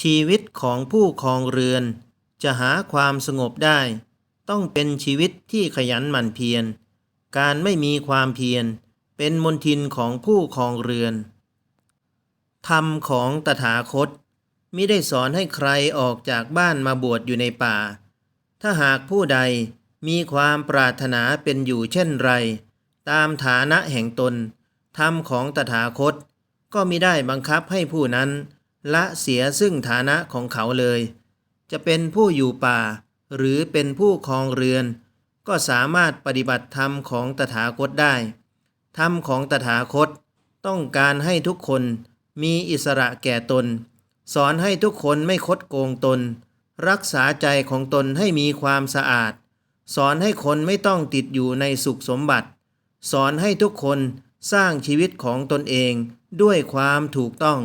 ชีวิตของผู้ครองเรือน จะหาความสงบได้ ต้องเป็นชีวิตที่ขยันหมั่นเพียร การไม่มีความเพียร เป็นมนทินของผู้ครองเรือน ธรรมของตถาคตมิได้สอนให้ใครออกจากบ้านมาบวชอยู่ในป่า ถ้าหากผู้ใดมีความปรารถนาเป็นอยู่เช่นไร ตามฐานะแห่งตน ธรรมของตถาคตก็มิได้บังคับให้ผู้นั้น ละเสียซึ่งฐานะของเขาเลย จะเป็นผู้อยู่ป่า หรือเป็นผู้ครองเรือน ก็สามารถปฏิบัติธรรมของตถาคตได้ ธรรมของตถาคตต้องการให้ทุกคนมีอิสระแก่ตน สอนให้ทุกคนไม่คดโกงตน รักษาใจของตนให้มีความสะอาด สอนให้คนไม่ต้องติดอยู่ในสุขสมบัติ สอนให้ทุกคนสร้างชีวิตของตนเองด้วยความถูกต้อง